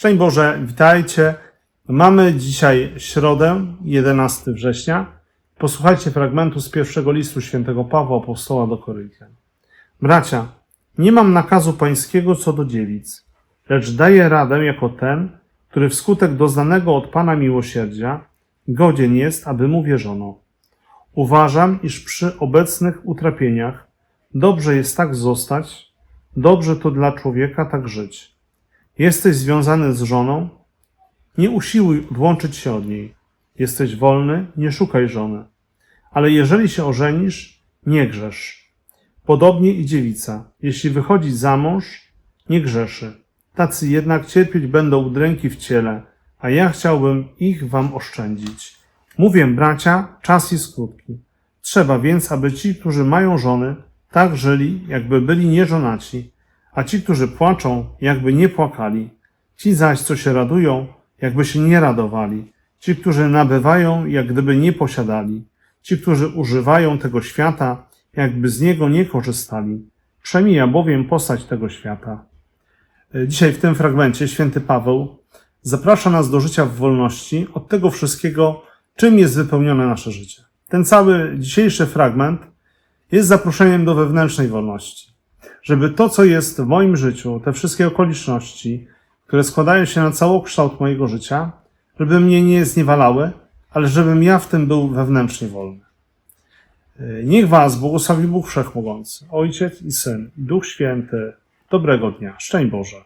Szczęść Boże, witajcie. Mamy dzisiaj środę, 11 września. Posłuchajcie fragmentu z pierwszego listu świętego Pawła Apostoła do Koryntian. Bracia, nie mam nakazu pańskiego co do dziewic, lecz daję radę jako ten, który wskutek doznanego od Pana miłosierdzia godzien jest, aby mu wierzono. Uważam, iż przy obecnych utrapieniach dobrze jest tak zostać, dobrze to dla człowieka tak żyć. Jesteś związany z żoną? Nie usiłuj odłączyć się od niej. Jesteś wolny? Nie szukaj żony. Ale jeżeli się ożenisz, nie grzesz. Podobnie i dziewica, jeśli wychodzi za mąż, nie grzeszy. Tacy jednak cierpieć będą udręki w ciele, a ja chciałbym ich wam oszczędzić. Mówię, bracia, czas jest krótki. Trzeba więc, aby ci, którzy mają żony, tak żyli, jakby byli nieżonaci, a ci, którzy płaczą, jakby nie płakali. Ci zaś, co się radują, jakby się nie radowali. Ci, którzy nabywają, jak gdyby nie posiadali. Ci, którzy używają tego świata, jakby z niego nie korzystali. Przemija bowiem postać tego świata. Dzisiaj w tym fragmencie święty Paweł zaprasza nas do życia w wolności od tego wszystkiego, czym jest wypełnione nasze życie. Ten cały dzisiejszy fragment jest zaproszeniem do wewnętrznej wolności. Żeby to, co jest w moim życiu, te wszystkie okoliczności, które składają się na całokształt mojego życia, żeby mnie nie zniewalały, ale żebym ja w tym był wewnętrznie wolny. Niech Was błogosławi Bóg Wszechmogący, Ojciec i Syn, Duch Święty. Dobrego dnia. Szczęść Boże.